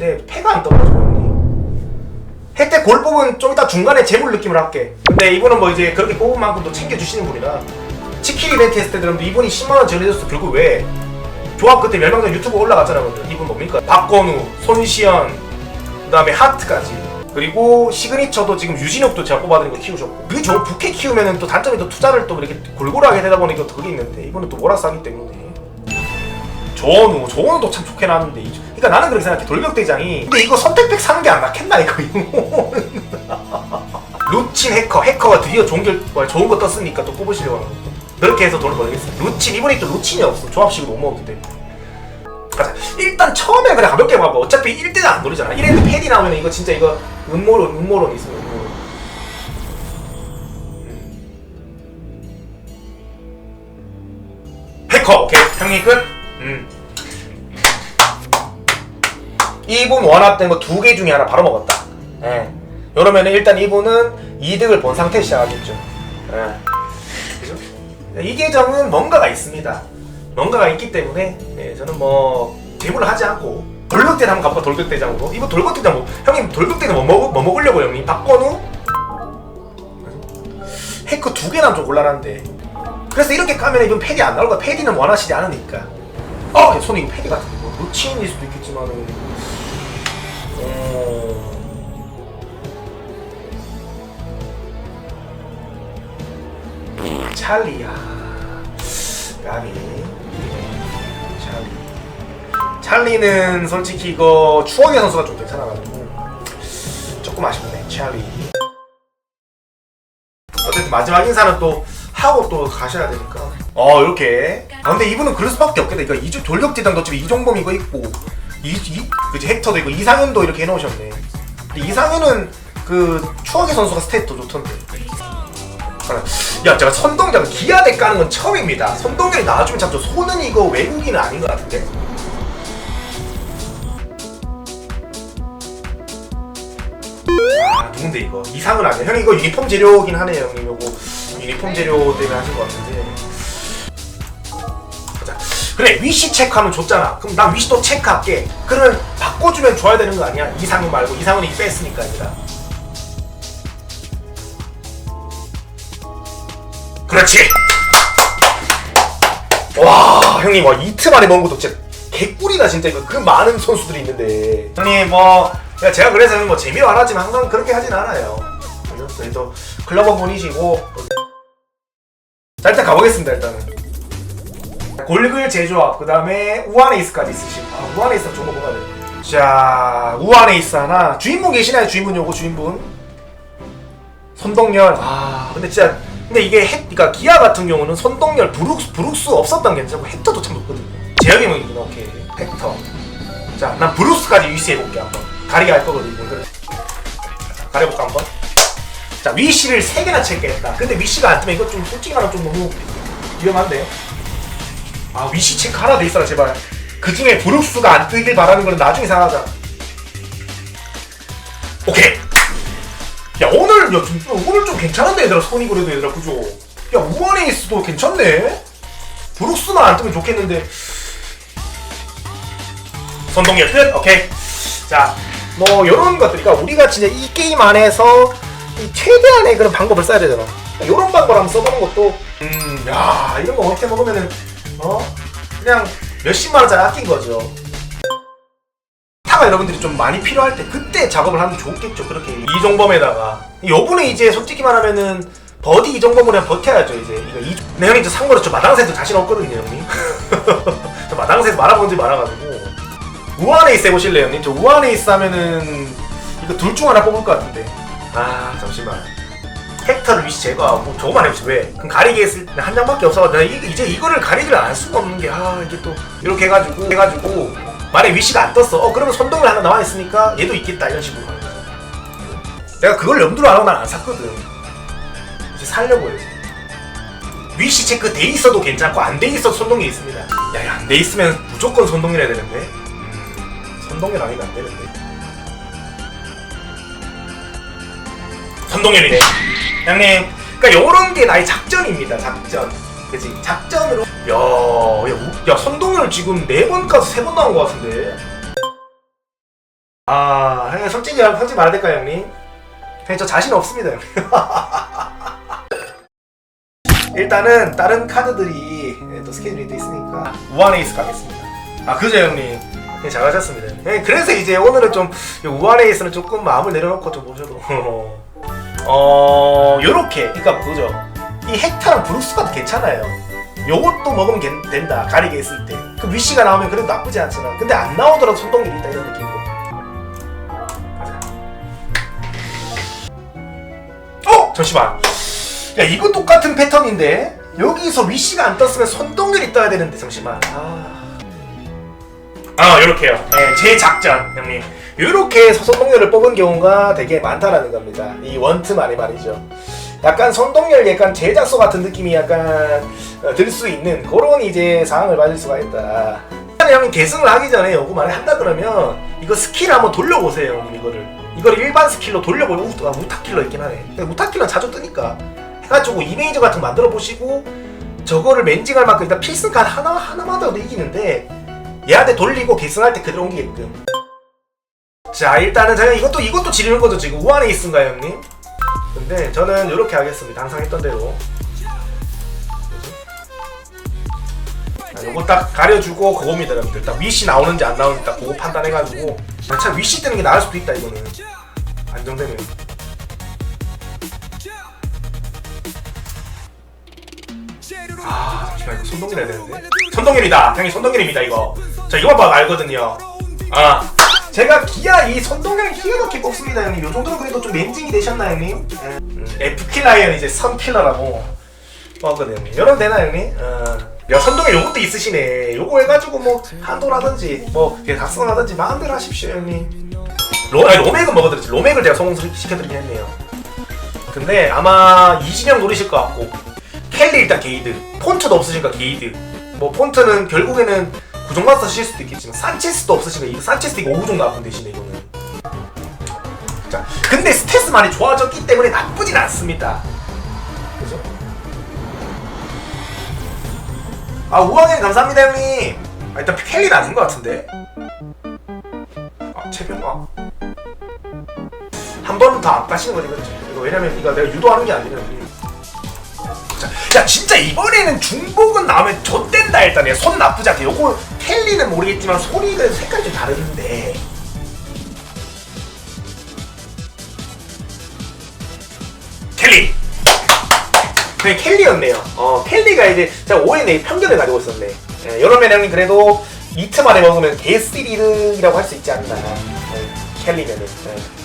있는데 패가 안 떨어져 형님. 혜택 골 뽑은 좀 이따 중간에 재물 느낌을 할게. 근데 이분은 뭐 이제 그렇게 뽑은 만큼 또 챙겨주시는 분이라 치킨 이벤트 했을 때 여러분들 이분이 10만원 전해줬어 결국 왜? 조합 그때 멸망전 유튜브 올라갔잖아 여러분들 이분 뭡니까? 박건우, 손시현 그 다음에 하트까지 그리고 시그니처도 지금 유진혁도 제가 뽑아드린 거 키우셨고 그게 좋은 부캐 키우면은 또 단점이 또 투자를 또 이렇게 골고루 하게 되다 보니까 또 그게 있는데 이분은 또 몰아서 하기 때문에 조원우, 조원우도 참 좋게 나왔는데 이- 그러니까 나는 그렇게 생각해. 돌격대장이 근데 이거 선택팩 사는 게 안 낫겠나 이거? 이거 루친 해커. 해커가 드디어 좋은 결 좋은 거 떴으니까 또 뽑으시려고 하는 거고. 그렇게 해서 돈을 벌겠어 루친 이번에 또 루친이 없어. 조합식으로 못 먹었기 때문에. 가자. 일단 처음에 그냥 가볍게 봐봐. 어차피 1대는 안 노리잖아. 1대는 패디 나오면 이거 진짜 이거 음모론 음모론 있어 음모론. 음. 해커 오케이. 형님 끝 음. 이분 원합된 거 두 개 중에 하나 바로 먹었다. 예. 이러면은 일단 이분은 이득을 본 상태 시작하겠죠. 예. 이 계정은 뭔가가 있습니다. 뭔가가 있기 때문에 예, 저는 뭐 재물을 하지 않고 돌격대 한번 가볼까 돌격대장으로 이거 돌격대장 뭐 형님 돌격대는 뭐, 먹, 뭐 먹으려고 형님 박건우 해커 두 개나 좀 곤란한데 그래서 이렇게 까면 이건 패디 안 나올 거야 패디는 원하시지 않으니까 어 손이 이거 패디 같은데 뭐 루치인일 수도 있겠지만은. 어... 찰리야. 까비 찰리. 찰리는 솔직히 이거 추억의 선수가 좀 괜찮아가지고 조금 아쉽네 찰리. 어쨌든 마지막 인사는 또 하고 또 가셔야 되니까. 어 이렇게. 아 근데 이분은 그럴 수밖에 없겠다. 이거 이주 돌격지당 어차피 이종범 이거 있고 이, 이 그치 헥터도 있고 이상현도 이렇게 해놓으셨네. 근데 이상현은 그 추억의 선수가 스탯도 좋던데. 야 제가 선동장 기아대 까는 건 처음입니다. 선동장이 나와주면 참 좋. 손은 이거 외국인은 아닌 것 같은데? 아 누군데 이거? 이상은 아니야. 형님 이거 유니폼 재료긴 하네요 형님. 이거 유니폼 재료 때문에 하신 것 같은데. 자. 그래 위시 체크하면 좋잖아. 그럼 난 위시도 체크할게. 그러면 바꿔주면 줘야 되는 거 아니야? 이상은 말고. 이상은 이 뺐으니까 아니라 그렇지. 와 형님 와 이틀 만에 먹은 것도 진짜 개꿀이다 진짜. 이거 그 많은 선수들이 있는데. 형님 뭐 야, 제가 그래서 뭐 재미로 안 하지만 항상 그렇게 하진 않아요? 저희 또 클러버 분이시고 가보겠습니다 일단은. 골글 제조합 그 다음에 우아네이스까지 있으시고 아 우아네이스 좋은 거 뽑아야 돼자 우아네이스 하나. 주인분 계시나요? 주인분 요거 주인분? 손동열. 아 근데 진짜 근데 이게 헥 그러니까 기아 같은 경우는 손동열 브룩스 브룩스 없었던 게 괜찮고 헥터도 참 높거든요. 재혁이 형이구나 오케이. 헥터. 자난 브룩스까지 위시 해볼게 한번. 가리게 할 거거든 자, 가려볼까 한번 자 위시를 세 개나 체크했다 근데 위시가 안 뜨면 이거 좀 솔직히 말하면 좀 너무 위험한데요 아 위시 체크 하나 돼 있어라 제발 그 중에 브룩스가 안 뜨길 바라는 거는 나중에 생각하자 오케이 야 오늘 야 좀, 오늘 좀 괜찮은데 얘들아 손이 그래도 얘들아 그죠? 야 우아네이스도 괜찮네. 브룩스만 안 뜨면 좋겠는데. 선동열 끝. 오케이. 자, 뭐 요런 것들, 그러니까 우리가 진짜 이 게임 안에서 이 최대한의 그런 방법을 써야 되잖아. 요런 방법 한번 써보는 것도, 음, 야 이런 거 어떻게 먹으면은 어? 그냥 몇십만 원짜리 아낀 거죠. 타가 여러분들이 좀 많이 필요할 때 그때 작업을 하면 좋겠죠 그렇게. 이종범에다가. 요분은 이제 솔직히 말하면은 버디 이종범으로 그냥 버텨야죠 이제. 이거 이 네, 형님 저 상거로 저 마당새도 자신 없거든요 형님. 저 마당새에서 말아본 지 많아가지고. 우아네이스 해보실래요 형님? 저 우아네이스 하면은 이거 둘 중 하나 뽑을 것 같은데 아 잠시만. 헥터를 위시 제거하고 저거만 해보시 왜? 그럼 가리개 했을 때 한 장밖에 없어가지고 내가 이, 이제 이거를 가리기를 안할 수가 없는 게 아 이게 또 이렇게 해가지고 해가지고 만약에 위시가 안 떴어. 어 그러면 선동을 하나 나와 있으니까 얘도 있겠다 이런 식으로. 가는 거죠 내가 그걸 염두로 안 하고 난 안 샀거든. 이제 살려고 해요. 위시 체크 돼 있어도 괜찮고 안 돼 있어도 선동이 있습니다. 야안 돼 있으면 무조건 선동이라 해야 되는데? 음, 선동열 아니면 안 되는데 선동열이네 형님 그러니까 요런 게 나의 작전입니다 작전. 그치 작전으로. 야, 야, 우- 야 선동열 지금 네번 가서 세번 나온 것 같은데. 아 형님 솔직히 솔직히 말해야 될까요 형님? 형님 저 자신 없습니다 형님. 일단은 다른 카드들이 또 스케줄이 돼 있으니까 우한 에이스 가겠습니다. 아 그죠 형님? 네, 잘하셨습니다. 네, 그래서 이제 오늘은 좀 우한 에이스는 조금 마음을 내려놓고 좀 보셔도 어 요렇게. 그니까 그죠. 이 헥타랑 브루스가 괜찮아요. 요것도 먹으면 괜- 된다. 가리게 했을 때그 위시가 나오면 그래도 나쁘지 않잖아. 근데 안 나오더라도 손동률이 있다 이런 느낌으로 가자. 어? 잠시만. 야 이거 똑같은 패턴인데? 여기서 위시가 안 떴으면 손동률이 떠야 되는데 잠시만. 아, 아 요렇게요. 네, 제 작전 형님 해서 손동률을 뽑은 경우가 되게 많다라는 겁니다. 이 원트 말이 말이죠. 약간 손동열 약간 제작소 같은 느낌이 약간 어, 들수 있는 그런 이제 상황을 받을 수가 있다. 형님 계승을 하기 전에 요거 만약 한다 그러면 이거 스킬 한번 돌려보세요 형님 이거를. 이걸 일반 스킬로 돌려보고 우, 아, 우타킬러 있긴 하네. 근데 우타킬러는 자주 뜨니까 해가지고 이메이저 같은 거 만들어 보시고 저거를 멘징할 만큼 일단 필승 칸 하나 하나마다도 이기는데 얘한테 돌리고 계승할 때 그대로 옮기게끔 자 일단은 제가 이것도 이것도 지르는 거죠 지금. 우한 에이스인가요 형님? 근데 저는 이렇게 하겠습니다. 항상 했던 대로. 자, 요거 딱 가려주고 그겁니다 여러분들. 딱 위시 나오는지 안 나오는지 딱 그거 판단해가지고. 아, 참 위시 뜨는 게 나을 수도 있다 이거는. 안정되면. 아 잠시만 이거 손동일 해야 되는데. 손동일이다. 형님 손동일입니다 이거. 저 이거만 봐도 알거든요. 아 제가 기아 이 손동일 기가 막히게 뽑습니다 형님 요 정도로 그래도 좀 멘징이 되셨나요 형님? 예. 음, 이제 선킬러라고 뽑거든요 형님 이러면 되나 형님? 어. 야 선동일 요것도 있으시네 요거 해가지고 뭐 한도라든지 뭐 각성하든지 마음대로 하십시오 형님 로, 아니, 로맥은 먹어드렸지 로맥을 제가 성공시켜드리긴 했네요 근데 아마 이진영 노리실 것 같고 켈리 일단 게이드 폰트도 없으니까 게이드 뭐 폰트는 결국에는 구종마스터 쓰실 수도 있겠지만 산체스도 없으시니까 이거 산체스 이거 5종 나쁜 대신에 이거는. 자 근데 스탯스 많이 좋아졌기 때문에 나쁘진 않습니다. 그죠? 아 우왕님 감사합니다 형님. 아 일단 켈리는 아닌 것 같은데? 아 채병 아. 한 번은 더안 빠시는 거지 그렇지? 이거 왜냐면 이거 내가 유도하는 게 아니라 자, 야 진짜 이번에는 중복은 나오면 좆된다 일단. 얘 손 나쁘지 않게. 요거 켈리는 모르겠지만 소리가 색깔이 좀 다른데. 켈리. 네 켈리였네요. 어 켈리가 이제 제가 오해 내 편견을 가지고 있었네. 예, 여러분 형님 그래도 이트 만에 먹으면 개스리득이라고 할 수 있지 않나. 예, 켈리면은. 예.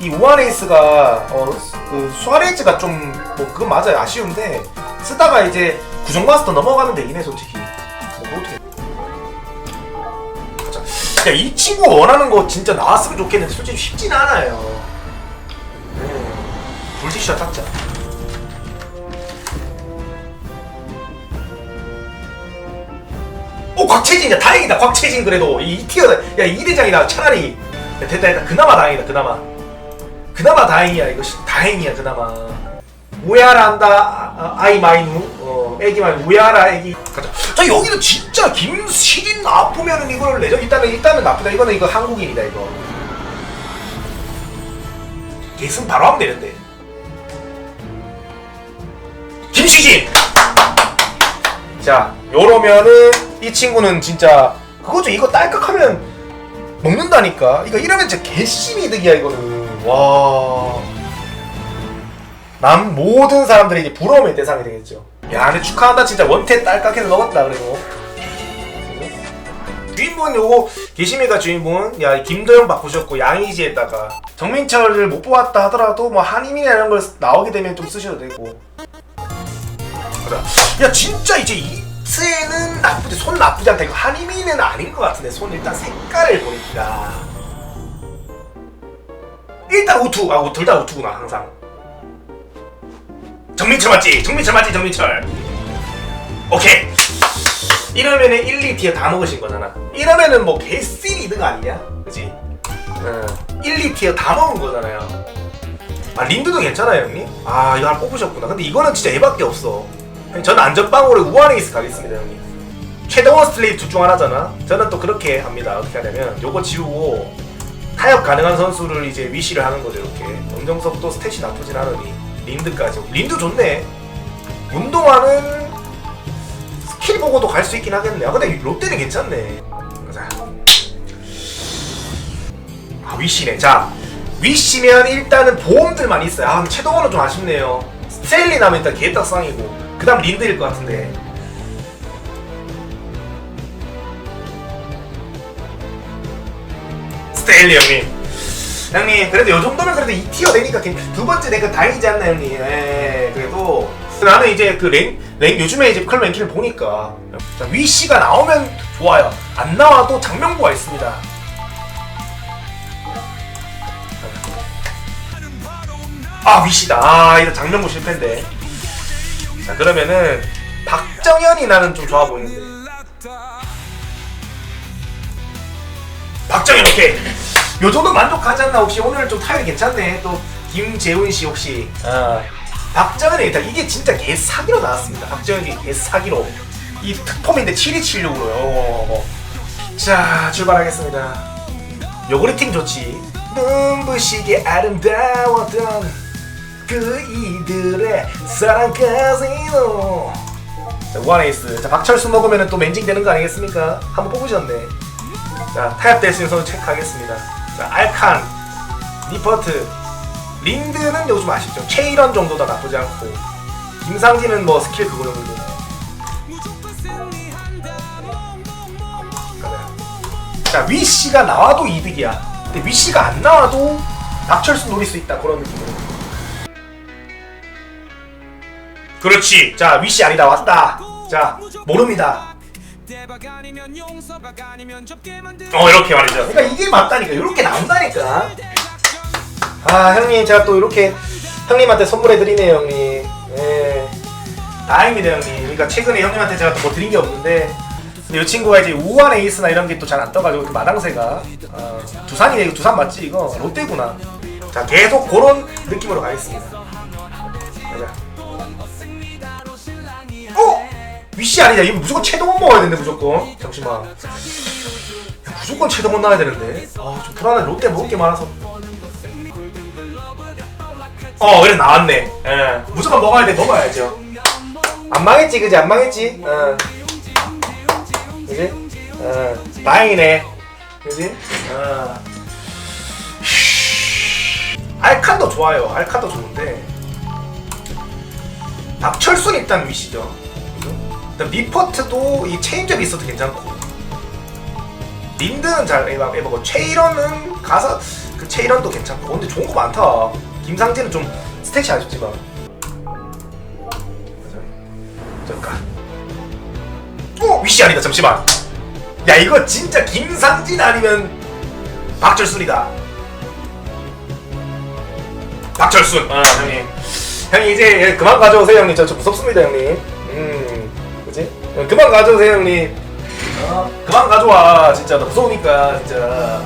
이 우아레이스가 어, 그 수아레이즈가 좀 뭐 그건 맞아요. 아쉬운데 쓰다가 이제 구정 마스터 넘어가면 되긴 해 솔직히. 뭐 어떻게 자, 야, 이 친구 원하는 거 진짜 나왔으면 좋겠는데 솔직히 쉽진 않아요. 네. 불시샷 탁자. 오 곽채진이야 다행이다. 곽채진 그래도 이, 이 티어다. 야이 대장이다. 차라리. 야, 됐다 됐다. 그나마 다행이다 그나마 그나마 다행이야 이거 시- 다행이야 그나마. 우야라 한다 아, 아이 마이누. 어 애기 마이 우야라 애기. 가자. 자 여기도 진짜 김시린 나쁘면은 이거를 내죠? 일단은 일단은 나쁘다. 이거는 이거 한국인이다 이거. 계승 바로 하면 되는데. 김시진 자 요러면은 이 친구는 진짜 그거죠. 이거 딸깍하면 먹는다니까. 이거 이러면 진짜 개심이 득이야 이거는 와. 남 모든 사람들이 이제 부러움의 대상이 되겠죠. 야, 근데 축하한다 진짜 원태 딸깍해서 먹었다 그래도. 주인분 요거 개심이가 주인분 야 김도영 바꾸셨고 양의지에다가 정민철을 못 뽑았다 하더라도 뭐 한임이나 이런 걸 나오게 되면 좀 쓰셔도 되고. 야 진짜 이제 이트에는 나쁘지 손 나쁘지 않다 이거 한임이는 아닌 것 같은데 손 일단 색깔을 보니까 일단 우투 아 둘 다 우투구나 항상 정민철 맞지? 정민철 맞지? 정민철 오케이 이러면은 1, 2티어 다 먹으신 거잖아 이러면은 뭐 개씨 리드가 아니냐? 그지? 어, 1, 2티어 다 먹은 거잖아요 아 린드도 괜찮아요 형님? 아 이거 하나 뽑으셨구나 근데 이거는 진짜 얘밖에 없어 저는 안전빵으로 우아레이스 가겠습니다 형님 최대원 스트레이트 둘중 하나잖아. 저는 또 그렇게 합니다. 어떻게 하냐면 요거 지우고 타협 가능한 선수를 이제 위시를 하는 거죠. 이렇게 엄정석도 스탯이 나쁘진 않으니 린드까지. 린드 좋네. 운동화는 스킬 보고도 갈 수 있긴 하겠네. 아 근데 롯데는 괜찮네. 가자. 아 위시네. 자 위시면 일단은 보험들만 있어요. 아 최동원은 좀 아쉽네요. 스트레일리 나면 일단 개떡상이고 그 다음 린드일 것 같은데 스테일리 형님. 형님 그래도 요 정도면 그래도 2티어 되니까 괜- 두 번째 내가 다행이지 않나 형님. 예 그래도. 나는 이제 그 랭, 랭 요즘에 이제 클 랭킹을 보니까 자, 위씨가 나오면 좋아요. 안 나와도 장명보가 있습니다. 아 위씨다. 아 이거 장명보 실패인데. 자 그러면은 박정현이 나는 좀 좋아 보이는데 박정현 오케이 요 정도 만족하지 않나? 혹시 오늘 좀 타율이 괜찮네? 또 김재훈 씨 혹시? 아. 박정현이 일단 이게 진짜 개 사기로 나왔습니다. 박정현이 개 사기로. 이 특폼인데 7276으로요. 자 출발하겠습니다. 요구리팅 좋지. 눈부시게 아름다웠던 그 이들의 사랑까지도 자 우한에이스. 자 박철수 먹으면 또 멘징 되는 거 아니겠습니까? 한번 뽑으셨네 자 타협될 수 있는 선수 체크하겠습니다. 자 알칸 니퍼트. 린드는 요즘 아쉽죠. 최일원 정도도 나쁘지 않고. 김상진은 뭐 스킬 그거 정도. 자 위씨가 나와도 이득이야. 근데 위씨가 안 나와도 박철수 노릴 수 있다. 그런 느낌으로. 그렇지. 자 위씨 아니다. 왔다. 자 모릅니다 대박 아니면 용서박 아니면 접게 만든 어 이렇게 말이죠. 그러니까 이게 맞다니까. 이렇게 나온다니까. 아 형님 제가 또 이렇게 형님한테 선물해 드리네요 형님. 예 다행입니다 형님. 그러니까 최근에 형님한테 제가 또 뭐 드린 게 없는데. 근데 이 친구가 이제 우한 에이스나 이런 게 또 잘 안 떠가지고 그 마당새가 아, 두산이네. 이거 두산 맞지 이거? 롯데구나. 자 계속 그런 느낌으로 가겠습니다. 가자. 어? 위시 아니냐? 이거 무조건 최동원 먹어야 되는데 무조건. 잠시만. 무조건 최동원 나와야 되는데. 아좀 불안해. 롯데 먹을 게 많아서. 어 그래 나왔네. 예. 무조건 먹어야 돼. 먹어야죠. 안 망했지 그지? 안 망했지? 어 그지? 어 다행이네. 그지? 어 알칸도 좋아요. 알칸도 좋은데. 박철순 일단 위시죠 미퍼트도 이 체인점이 있어도 괜찮고. 린드는 잘 해보고 최일원은 가사 그 최일원도 괜찮고. 근데 좋은 거 많다. 김상진은 좀 스탯이 아쉽지만. 잠깐. 어 위시 아니다 잠시만. 야 이거 진짜 김상진 아니면 박철순이다. 박철순. 아 형님. 형님 이제 그만 가져오세요 형님. 저, 저 무섭습니다 형님. 음 어, 그만 가져오세요 형님. 어, 그만 가져와. 진짜 나 무서우니까 진짜